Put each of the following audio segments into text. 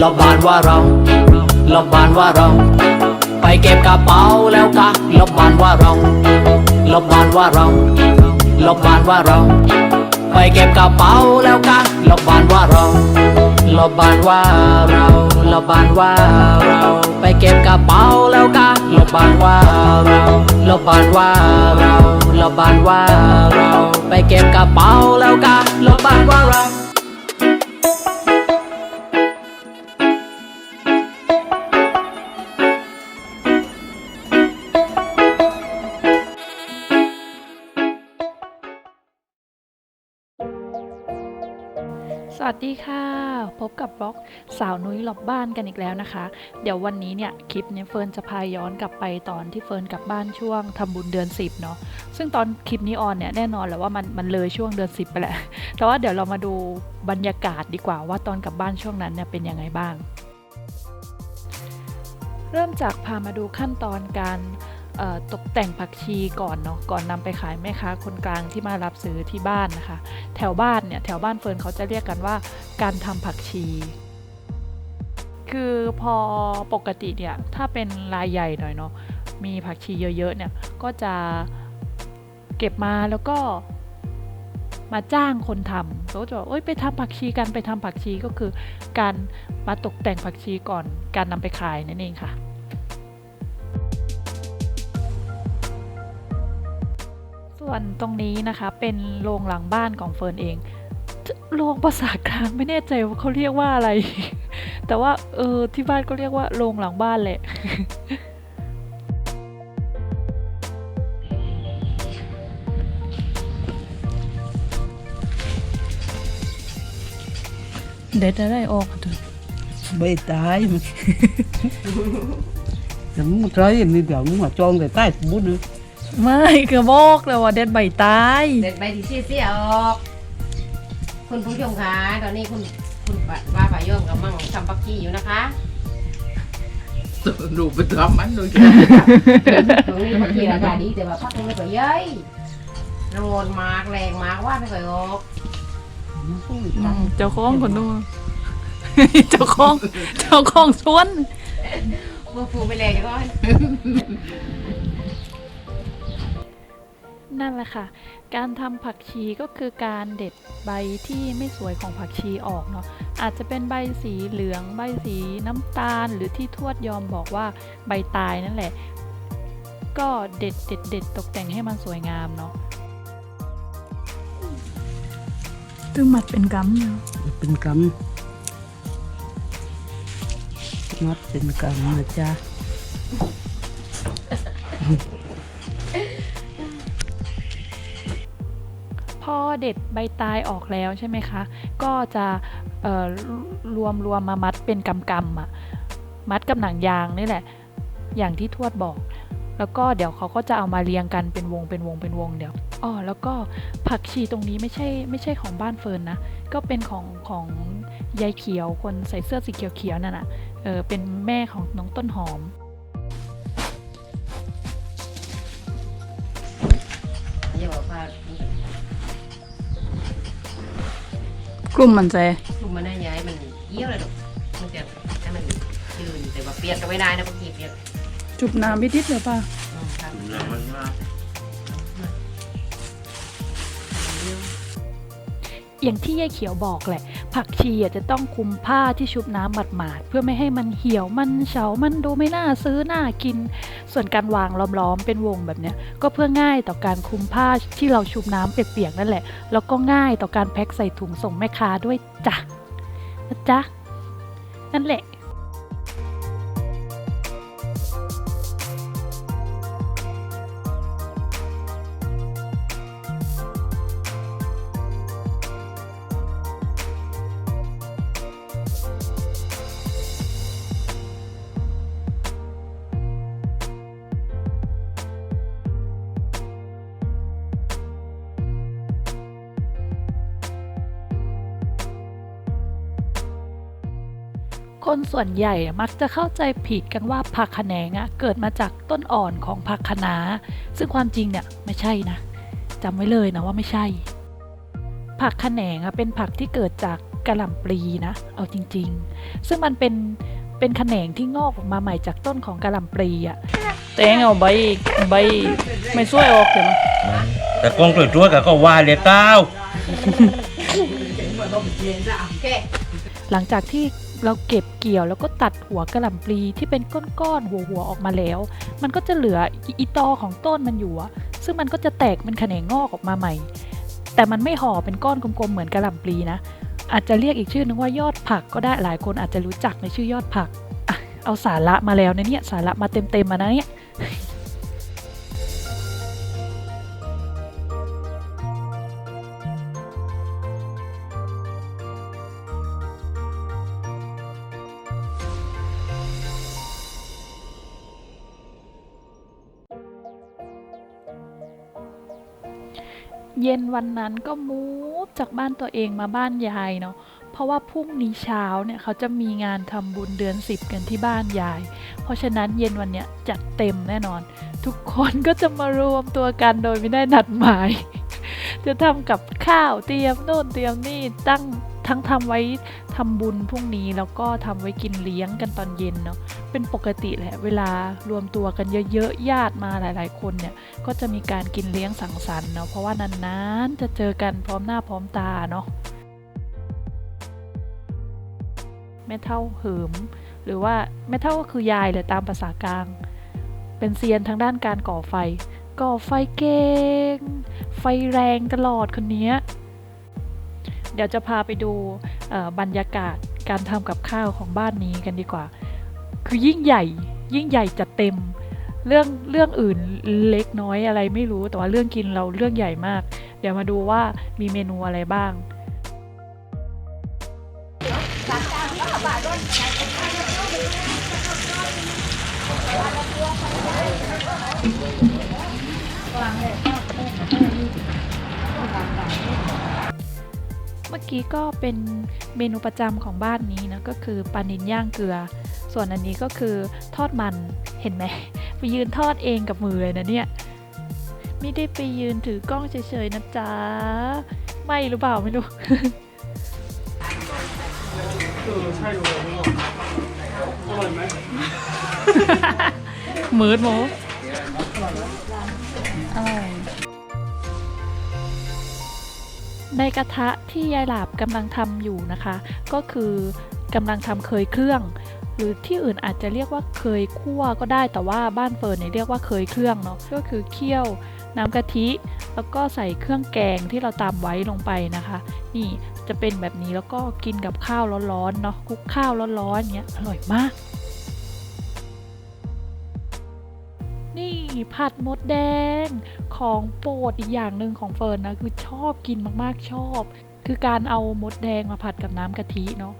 รอบบานว่าเรารอบบานว่าเรา ไปเก็บกระเป๋าแล้วกะรอบบานว่าเรารอบบานว่าเรารอบบานว่าเรา ไปเก็บกระเป๋าแล้วกะรอบบานว่าเรารอบบานว่าเรารอบบานว่าเรา ไปเก็บกระเป๋าแล้วกะรอบบานว่าเรารอบบานว่าเรารอบบานว่าเรา ไปเก็บกระเป๋าแล้วกะรอบบานว่าเรา สวัสดีค่ะ พบกับบล็อกสาวนุ้ยหลบบ้านกันอีกแล้วนะคะ เดี๋ยววันนี้เนี่ยคลิปเนี้เฟิร์นจะพาย้อนกลับไปตอนที่เฟิร์นกลับบ้านช่วงทำบุญเดือน 10เนาะซึ่งตอนคลิปนี้ออนเนี่ยแน่นอนแหละว่ามันมันเลยช่วงเดือน 10 ไปแหละแต่ว่าเดี๋ยวเรามาดูบรรยากาศดีกว่าว่าตอนกลับบ้านช่วงนั้นเนี่ยเป็นยังไงบ้าง เริ่มจากพามาดูขั้นตอนการ ตกแต่งผักชีก่อนเนาะก่อนนำไปขายแม่ค้าคนกลางที่มารับซื้อที่บ้านนะคะ แถวบ้านเนี่ยแถวบ้านเฟิร์นเขาจะเรียกกันว่าการทำผักชี คือพอปกติเนี่ยถ้าเป็นรายใหญ่หน่อยเนาะมีผักชีเยอะๆเนี่ยก็จะเก็บมาแล้วก็มาจ้างคนทำเขาจะบอกเอ้ยไปทำผักชีกันไปทำผักชีก็คือ การมาตกแต่งผักชีก่อน การนำไปขายนั่นเองค่ะ ส่วนตรงนี้นะคะเป็นโรงหลังบ้านของเฟิร์นเองโรงภาษากลางไม่แน่ใจว่าเขาเรียกว่าอะไร แต่ว่าเออที่บ้านก็เรียกว่าโรงหลังบ้านแหละเด็ดอะไรออกเถอะ bê tay mà Đừng một trái em đi biểu nhưng mà cho người tay bút nữa ไม่ก็บอกเลยว่าเด็ดใบตายเด็ดใบที่เสียเสียออก คุณผู้ชมคะตอนนี้คุณคุณว่าฝ่ายโยมกำลังทำปักกี้อยู่นะคะ đủ bên đó mắn rồi ตรงนี้ปักกี้ราคาดีแต่ว่าพักนี้ไม่ค่อยเย้ยโรนมากแรงมากว่าไม่ค่อยออกอืมเจ้าของคนนู้นเจ้าของเจ้าของสวนว่าฟูไปเลยก่อน นั่นแหละค่ะ การทำผักชีก็คือการเด็ดใบที่ไม่สวยของผักชีออกเนาะ อาจจะเป็นใบสีเหลือง ใบสีน้ำตาล หรือที่ทวดยอมบอกว่าใบตายนั่นแหละ ก็เด็ดเด็ดเด็ดตกแต่งให้มันสวยงามเนาะตึงหมัดเป็นกัมเนาะ Bên cắm Mắt bên cắm mà cha พ อเด็ดใบตายออกแล้วใช่ไหมคะ ก็จะรวมรวมมามัดเป็นกำกำอะมัดกับหนังยางนี่แหละ อย่างที่ทวดบอก แล้วก็เดี๋ยวเขาก็จะเอามาเรียงกันเป็นวงเป็นวงเป็นวงเดี๋ยวอ๋อแล้วก็ผักชีตรงนี้ไม่ใช่ไม่ใช่ของบ้านเฟิร์นนะ ก็เป็นของของยายเขียวคนใส่เสื้อสีเขียวๆนั่นน่ะเออเป็นแม่ของน้องต้นหอม ลุ่มมันใจกลุ่มมันน่าย้ายมันเยี่ยวเลยหรอกมันจะให้มันยืนแต่ว่าเปียกก็ไม่ได้นะปักกี้เปียกจุบน้ำไม่ดิดเลยป่ะอืมครับอย่างที่ยายเขียวบอกแหละ ผักชีอะจะต้องคุมผ้าที่ชุบน้ำหมาดๆเพื่อไม่ให้มันเหี่ยวมันเฉามันดูไม่น่าซื้อน่ากิน ส่วนการวางล้อมๆเป็นวงแบบนี้ก็เพื่อง่ายต่อการคุมผ้าที่เราชุบน้ำเปียกๆนั่นแหละ แล้วก็ง่ายต่อการแพ็คใส่ถุงส่งแม่ค้าด้วยจ้ะนะจ๊ะนั่นแหละ คนส่วนใหญ่มักจะเข้าใจผิดกันว่าผักคะแนงอะเกิดมาจากต้นอ่อนของผักคะน้าซึ่งความจริงเนี่ยไม่ใช่นะจำไว้เลยนะว่าไม่ใช่ ผักขะแขนงอะเป็นผักที่เกิดจากกระหล่ำปลีนะ เอาจริง ๆ ซึ่งมันเป็นเป็นแขนงที่งอกออกมาใหม่จากต้นของกระหล่ำปลีอะแตงเอาใบใบไม่ช่วยออกเดี๋ยวแต่กล้องตัวตัวกับก็ว่าเลยเก้าหลังจากที่ เราเก็บเกี่ยวแล้วก็ตัดหัวกระหล่ำปลีที่เป็นก้อนๆหัวหัวๆออกมาแล้ว มันก็จะเหลืออีตอของต้นมันอยู่ ซึ่งมันก็จะแตกเป็นแขนงงอกออกมาใหม่ แต่มันไม่ห่อเป็นก้อนกลมๆเหมือนกระหล่ำปลีนะ อาจจะเรียกอีกชื่อนึงว่ายอดผักก็ได้หลายคนอาจจะรู้จักในชื่อยอดผัก เอาสาระมาแล้วนะเนี่ยสาระมาเต็มๆมานะเนี่ย ย็นวันนั้นก็มูฟจากบ้านตัวเองมาบ้านยายเนาะเพราะว่าพรุ่งนี้เช้าเนี่ยเขาจะมีงานทำบุญเดือนสิบกันที่บ้านยาย เพราะฉะนั้นเย็นวันเนี้ยจัดเต็มแน่นอน ทุกคนก็จะมารวมตัวกันโดยไม่ได้นัดหมาย จะทำกับข้าวเตรียมโน่นเตรียมนี่ตั้งทั้งทำไว้ทำบุญพรุ่งนี้แล้วก็ทำไว้กินเลี้ยงกันตอนเย็นเนาะ เป็นปกติแหละ เวลารวมตัวกันเยอะๆญาติมาหลาย ๆ คนเนี่ย ก็จะมีการกินเลี้ยงสังสรรค์เนาะเพราะว่านานๆจะเจอกันพร้อมหน้าพร้อมตาเนาะแม่เท่าเหิม หรือว่าแม่เท่าก็คือยายเลยตามภาษากลาง เป็นเซียนทางด้านการก่อไฟ ก่อไฟเก่งไฟแรงตลอดคนนี้เดี๋ยวจะพาไปดูบรรยากาศการทำกับข้าวของบ้านนี้กันดีกว่า คือยิ่งใหญ่ ยิ่งใหญ่จัดเต็ม เรื่องเรื่องอื่นเล็กน้อยอะไรไม่รู้แต่ว่าเรื่องกินเราเรื่องใหญ่มาก เดี๋ยวมาดูว่ามีเมนูอะไรบ้างเมื่อกี้ก็เป็นเมนูประจำของบ้านนี้นะก็คือปลานิลย่างเกลือ ส่วนอันนี้ก็คือทอดมันเห็นไหมไปยืนทอดเองกับมือเลยนะเนี่ย ไม่ได้ไปยืนถือกล้องเฉยๆนะจ๊ะ ไม่หรือเปล่าไม่รู้มืดโมอร่อยในกระทะที่ยายหลาบกำลังทำอยู่นะคะ ก็คือกำลังทำเคยเครื่อง หรือที่อื่นอาจจะเรียกว่าเคยคั่วก็ได้แต่ว่าบ้านเฟิร์นเนี่ยเรียกว่าเคยเครื่องเนาะก็คือเคี่ยวน้ำกะทิ แล้วก็ใส่เครื่องแกงที่เราตามไว้ลงไปนะคะ นี่จะเป็นแบบนี้แล้วก็กินกับข้าวร้อนๆเนาะคลุกข้าวร้อนๆเงี้ยอร่อยมาก นี่ผัดมดแดงของโปรดอีกอย่างหนึ่งของเฟิร์นนะคือชอบกินมากๆชอบ คือการเอามดแดงมาผัดกับน้ำกะทิเนาะ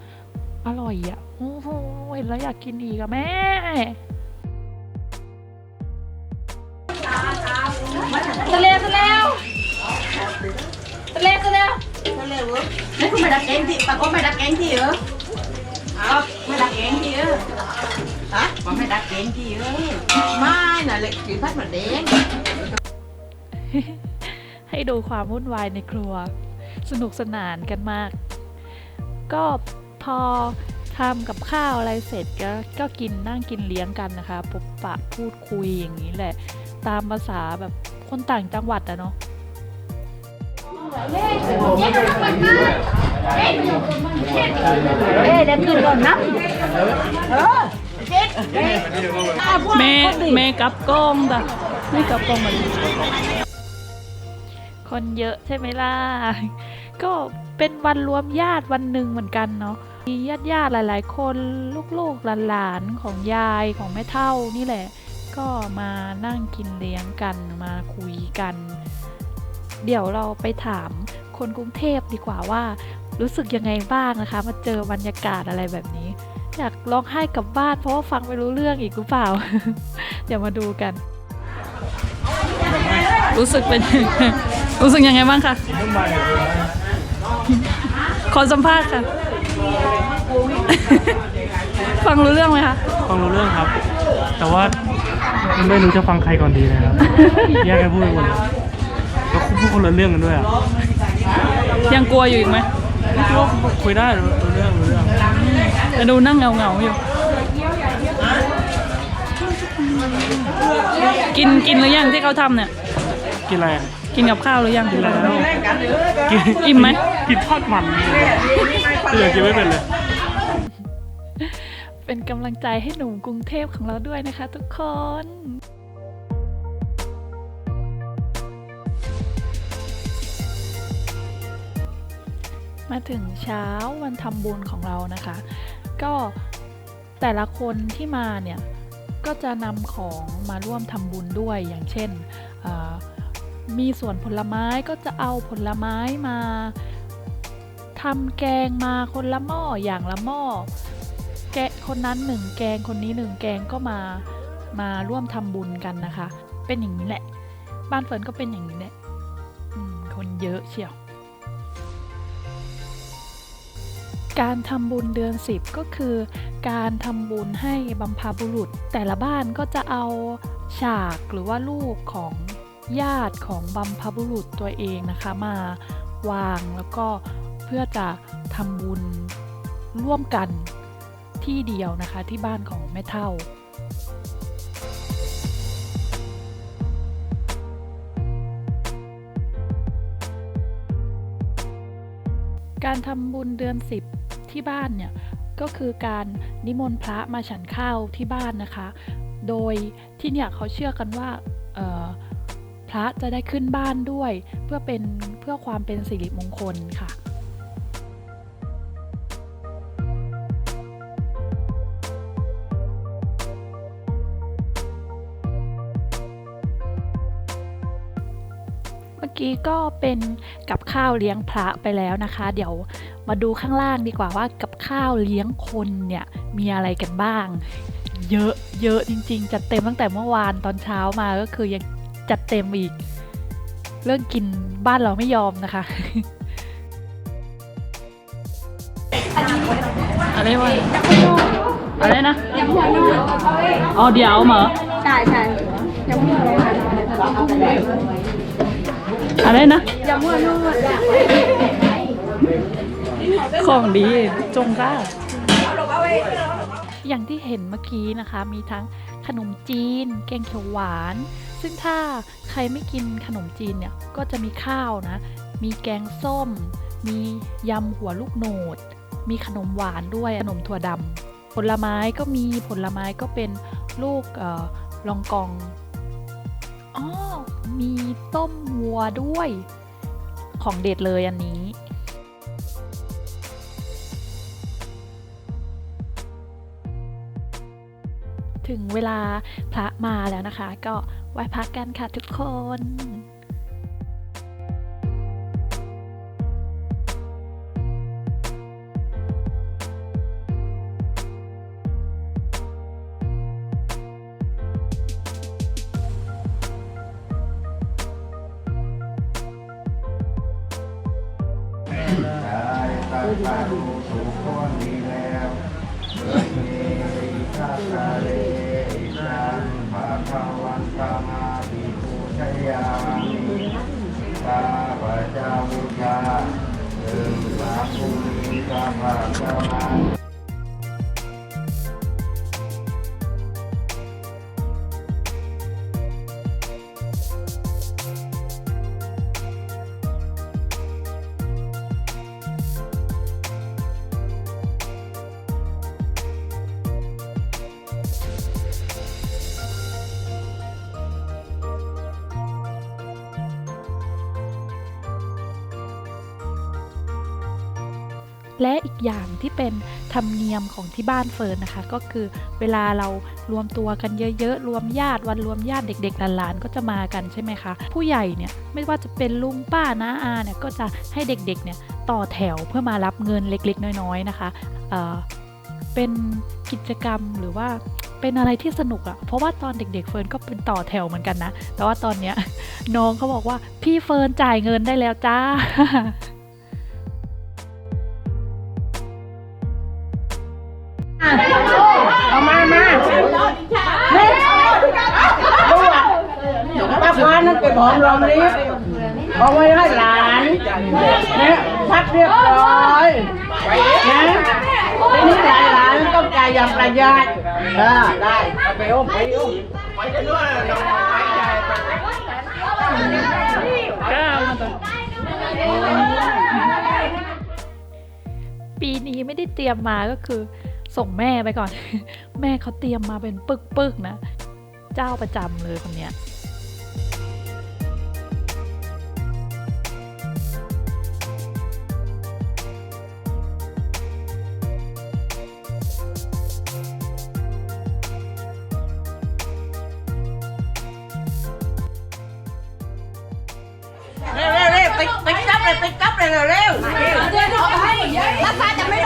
อร่อยอะ่ะ โอ้โหเห็นแล้วอยากกินอีกอะแม่ ทะเลทะเลทะเลทะเล Đấy không mày đặt kén thì bà có mày đặt kén thì ư? À, mày đặt kén thì ư? Hả? Có mày đặt kén thì ư? Mai là lệnh chỉ phát mà đen. ให้ดูความวุ่นวายในครัว สนุกสนานกันมาก ก็ พอทำกับข้าวอะไรเสร็จก็ก็กินนั่งกินเลี้ยงกันนะคะพบปะพูดคุยอย่างนี้แหละ ตามภาษาแบบคนต่างจังหวัดอะเนาะ Ê, đem cưng còn nắp. Ờ, chết. À, แม่แม่กลับกล้องจ้ะแม่กลับกล้องมาดิคนเยอะใช่ไหมล่ะ ก็ เป็นวันรวมญาติวันหนึ่งเหมือนกันเนาะมีญาติญาติหลาย ๆ คนลูกๆหลานๆของยายของแม่เท่านี่แหละ ก็มานั่งกินเลี้ยงกันมาคุยกัน เดี๋ยวเราไปถามคนกรุงเทพดีกว่าว่า รู้สึกยังไงบ้างนะคะ มาเจอบรรยากาศอะไรแบบนี้ อยากร้องไห้กลับบ้านเพราะว่าฟังไม่รู้เรื่องอีกหรือเปล่า เดี๋ยวมาดูกัน รู้สึกเป็นรู้สึกยังไงบ้างคะ ขอสัมภาษณ์ค่ะ ฟังรู้เรื่องไหมคะ ฟังรู้เรื่องครับ แต่ว่าไม่รู้จะฟังใครก่อนดีนะครับ แยกกันพูดไปหมดเลยแล้วพูดคนละเรื่องกันด้วยอะยังกลัวอยู่อีกไหมก็คุยได้รู้รู้เรื่องรู้เรื่อง แต่ดูนั่งเงาเงาๆอยู่ กินกินหรือยังที่เขาทำเนี่ย กินอะไรอะ กินกับข้าวหรือยังกินแล้วกินอิ่มไหมกินทอดมันเหลือกินไม่เป็นเลย เป็นกำลังใจให้หนุ่มกรุงเทพของเราด้วยนะคะ ทุกคนมาถึงเช้าวันทำบุญของเรานะคะ ก็แต่ละคนที่มาเนี่ย ก็จะนำของมาร่วมทำบุญด้วยอย่างเช่นเอ่อ มีส่วนผลไม้ก็จะเอาผลไม้มาทำแกงมาคนละหม้ออย่างละหม้อแกะคนนั้นหนึ่งแกงคนนี้หนึ่งแกงก็มามาร่วมทำบุญกันนะคะ เป็นอย่างนี้แหละ บ้านเฟิร์นก็เป็นอย่างนี้แหละคนเยอะเชียว การทำบุญเดือน10ก็คือ การทำบุญให้บัมพาบุรุษ แต่ละบ้านก็จะเอาฉากหรือว่ารูปของ ญาติของบัมพบุรุษตัวเองนะคะมาวางแล้วก็เพื่อจะทำบุญร่วมกันที่เดียวนะคะที่บ้านของแม่เท่าการทำบุญเดือน 10 ที่บ้านเนี่ย ก็คือการนิมนต์พระมาฉันข้าวที่บ้านนะคะ โดยที่เนี่ยเขาเชื่อกันว่า พระจะได้ขึ้นบ้านด้วย เพื่อเป็นเพื่อความเป็นสิริมงคลค่ะเมื่อกี้ก็เป็นกับข้าวเลี้ยงพระไปแล้วนะคะ เดี๋ยวมาดูข้างล่างดีกว่าว่ากับข้าวเลี้ยงคนเนี่ยมีอะไรกันบ้าง เยอะเยอะจริง ๆจัดเต็มตั้งแต่เมื่อวานตอนเช้ามาก็คือยัง จัดเต็มอีก เรื่องกินบ้านเราไม่ยอมนะคะอะไรวะอะไรนะอ๋อเดี๋ยวเหรอใช่ใช่ยังมั่วเลยค่ะอะไรนะยังมั่วนู่นของดีจงกล้าอย่างที่เห็นเมื่อกี้นะคะ มีทั้งขนมจีน แกงเขียวหวาน ซึ่งถ้าใครไม่กินขนมจีนเนี่ยก็จะมีข้าวนะ มีแกงส้ม มียำหัวลูกโหนด มีขนมหวานด้วยขนมถั่วดำผลไม้ก็มีผลไม้ก็เป็นลูกเออลองกองอ๋อมีต้มวัวด้วยของเด็ดเลยอันนี้ ถึงเวลาพระมาแล้วนะคะ ก็ไหว้พระกันค่ะทุกคน และอีกอย่างที่เป็นธรรมเนียมของที่บ้านเฟิร์นนะคะ ก็คือเวลาเรารวมตัวกันเยอะๆ รวมญาติวันรวมญาติเด็กๆหลานๆก็จะมากันใช่ไหมคะ ผู้ใหญ่เนี่ยไม่ว่าจะเป็นลุงป้าน้าอาเนี่ยก็จะให้เด็กๆเนี่ยต่อแถวเพื่อมารับเงินเล็กๆ น้อยๆนะคะเเป็นกิจกรรมหรือว่าเป็นอะไรที่สนุกอะเพราะว่าตอนเด็กๆเฟิร์นก็เป็นต่อแถวเหมือนกันนะ แต่ว่าตอนเนี้ยน้องเขาบอกว่าพี่เฟิร์นจ่ายเงินได้แล้วจ้า หอมรอมริบเอาไว้ให้หลานเนี่ยพัดเรียบร้อยนะทีนี้หลานหลานต้องจ่ายอย่างประหยัดเออได้เอาไปอุ้มไปอุ้มก้าวมาต่อปีนี้ไม่ได้เตรียมมาก็คือส่งแม่ไปก่อน แม่เขาเตรียมมาเป็นปึกๆนะ เจ้าประจำเลยคนเนี้ย เลยเร็วเร็ว ราคาจะไม่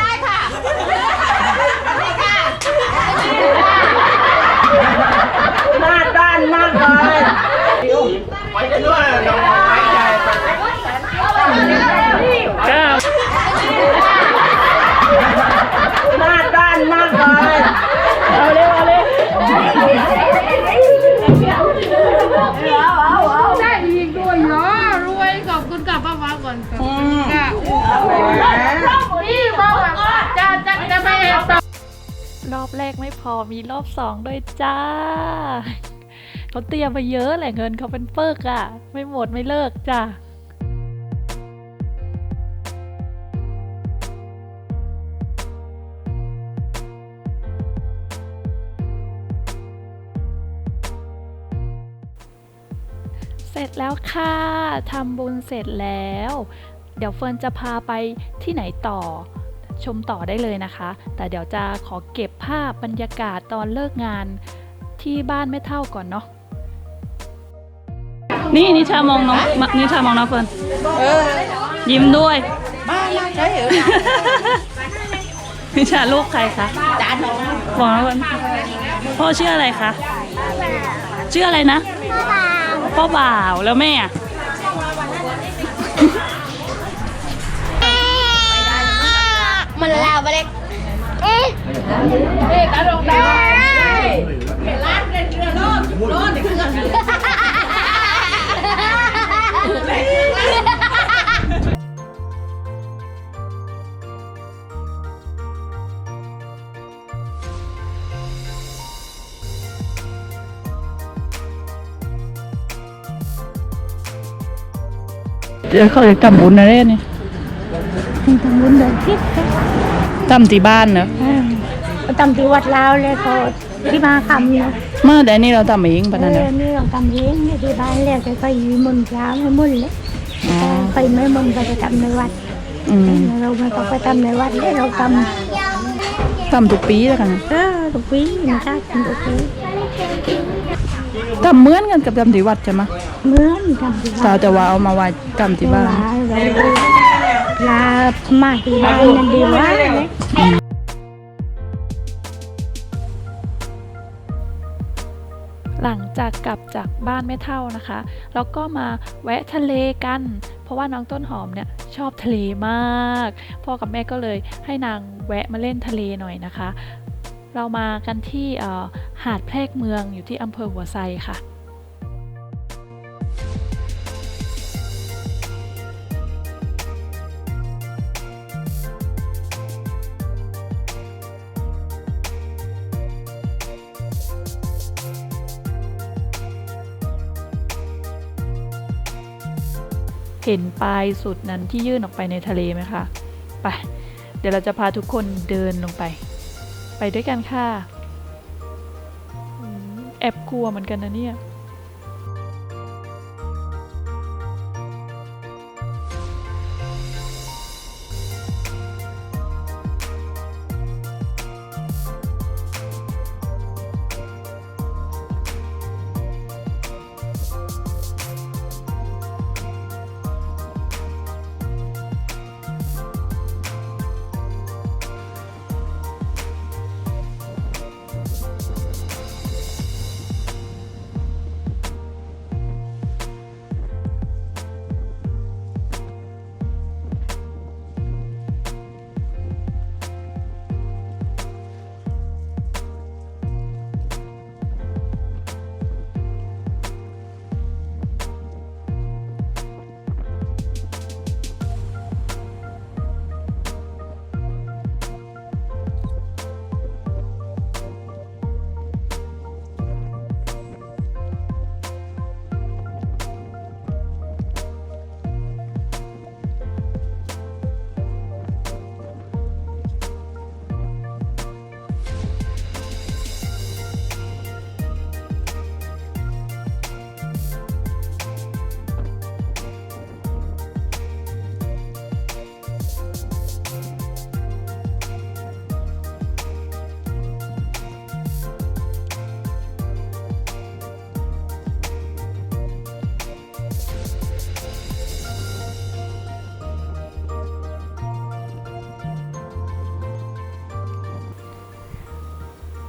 รอบแรกไม่พอมีรอบสองด้วยจ้าเขาเตรียมมาเยอะแหละเงินเขาเป็นเปิกอะ่ะไม่หมดไม่เลิกจ้า ร็จแล้วค่ะทำบุญเสร็จแล้ว เดี๋ยวเฟิร์นจะพาไปที่ไหนต่อ ชมต่อได้เลยนะคะ แต่เดี๋ยวจะขอเก็บภาพบรรยากาศตอนเลิกงานที่บ้านไม่เท่าก่อนเนาะนี่นิชามองน้องนิชามองน้องเฟิร์นยิ้มด้วยบ้านใช่เหรอนิชาลูกใครคะจานบอกน้องเฟิร์นพ่อชื่ออะไรคะชื่ออะไรนะ พ่อบ่าวแล้วแม่อะมันลาวไปเลยเอ๊ะเอ๊ะกระโดดได้ร้านเป็นเรือโน่นโน่นนี่คือ เดี๋ยวเขาจะทำบุญอะไรนี่ทำบุญเดินทิศทำที่บ้านเนอะก็ทำที่วัดลาวเลยก็ที่มาคำเนี่ยเมื่อแต่นี่เราทำเองปะเอนั่นเนออะนี่เราทำเองเนี่ยที่บ้านแล้วก็ไปมนต์เช้าไม่มนต์เลยอ๋อไปไม่มนต์ก็จะทำในวัดอืมเราไม่ต้องไปทำในวัดเลยเราททำทุกปีแล้วกันำเออทุกปีนะจ๊ะทำทุกปี ทำเหมือนกันกับทำที่วัดใช่ไหมเหมือนทำที่วัแต่ดแต่ว่าเอามาไว้ทำที่บ้านลามาที่บ้านนั่นดีว่าเลยหลังจากกลับจากบ้านไม่เท่านะคะ แล้วก็มาแวะทะเลกัน เพราะว่าน้องต้นหอมเนี่ยชอบทะเลมาก พ่อกับแม่ก็เลยให้นางแวะมาเล่นทะเลหน่อยนะคะ เรามากันที่หาดแพรกเมืองอยู่ที่อำเภอหัวไซค่ะเห็นปลายสุดนั้นที่ยื่นออกไปในทะเลไหมคะ ไป เดี๋ยวเราจะพาทุกคนเดินลงไป ไปด้วยกันค่ะแอบกลัวเหมือนกันนะเนี่ย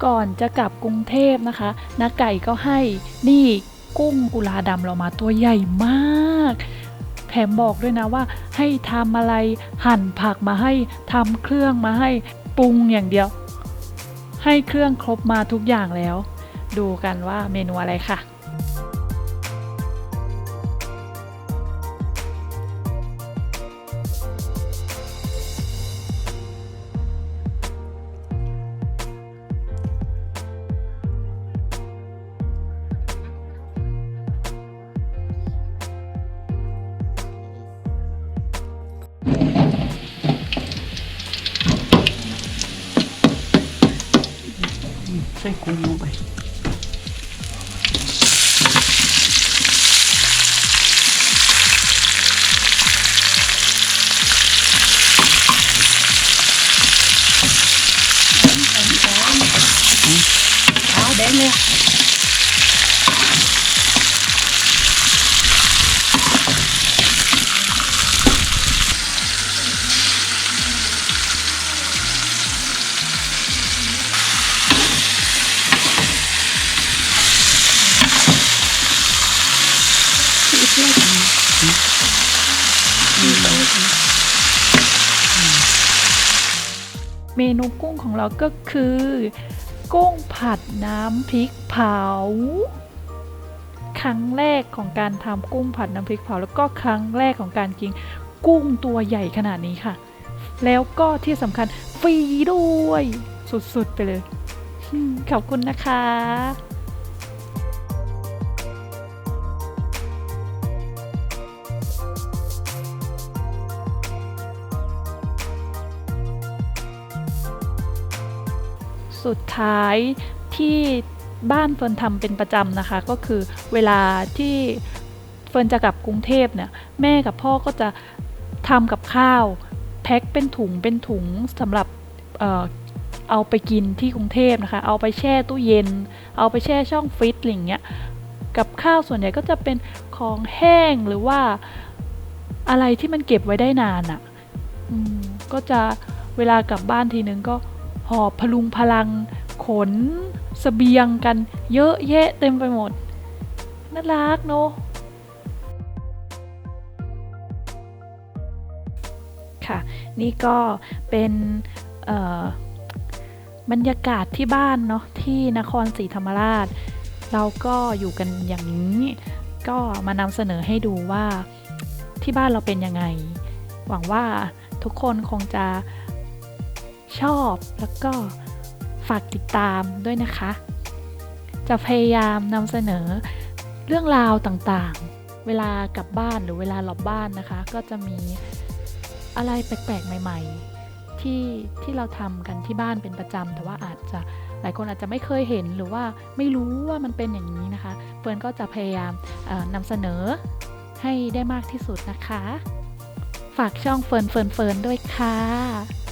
ก่อนจะกลับกรุงเทพนะคะนาไก่ก็ให้นี่กุ้งกุลาดำเรามาตัวใหญ่มาก แถมบอกด้วยนะว่าให้ทำอะไรหั่นผักมาให้ทำเครื่องมาให้ปรุงอย่างเดียว ให้เครื่องครบมาทุกอย่างแล้ว ดูกันว่าเมนูอะไรค่ะ ส่ ของเราก็คือ กุ้งผัดน้ำพริกเผา ครั้งแรกของการทำกุ้งผัดน้ำพริกเผา แล้วก็ครั้งแรกของการกินกุ้งตัวใหญ่ขนาดนี้ค่ะ แล้วก็ที่สำคัญฟรีด้วย สุดๆไปเลย ขอบคุณนะคะ สุดท้ายที่บ้านเฟิร์นทำเป็นประจำนะคะ ก็คือเวลาที่เฟิร์นจะกลับกรุงเทพเนี่ยแม่กับพ่อก็จะทำกับข้าว แพ็คเป็นถุงเป็นถุงสำหรับเออเอาไปกินที่กรุงเทพนะคะ เอาไปแช่ตู้เย็น เอาไปแช่ช่องฟรีซอะไรอย่างเงี้ย กับข้าวส่วนใหญ่ก็จะเป็นของแห้งหรือว่าอะไรที่มันเก็บไว้ได้นานอะ่ะก็จะเวลากลับบ้านทีนึงก็ หอบพลุงพลัง ขนสเสบียงกันเยอะแยะเต็มไปหมด น่ารักเนอะค่ะ นี่ก็เป็นบรรยากาศที่บ้านเนาะที่นครศรีธรรมราช เราก็อยู่กันอย่างนี้ ก็มานำเสนอให้ดูว่าที่บ้านเราเป็นยังไง หวังว่าทุกคนคงจะ ชอบแล้วก็ฝากติดตามด้วยนะคะ จะพยายามนำเสนอเรื่องราวต่างๆ เวลากลับบ้านหรือเวลาหลบบ้านนะคะ ก็จะมีอะไรแปลกๆ ใหม่ ๆ ที่ที่เราทำกันที่บ้านเป็นประจำแต่ว่าอาจจะหลายคนอาจจะไม่เคยเห็นหรือว่าไม่รู้ว่ามันเป็นอย่างนี้นะคะเฟิร์นก็จะพยายามนำเสนอให้ได้มากที่สุดนะคะ ฝากช่องเฟิร์นเฟิร์นเฟิร์นด้วยค่ะ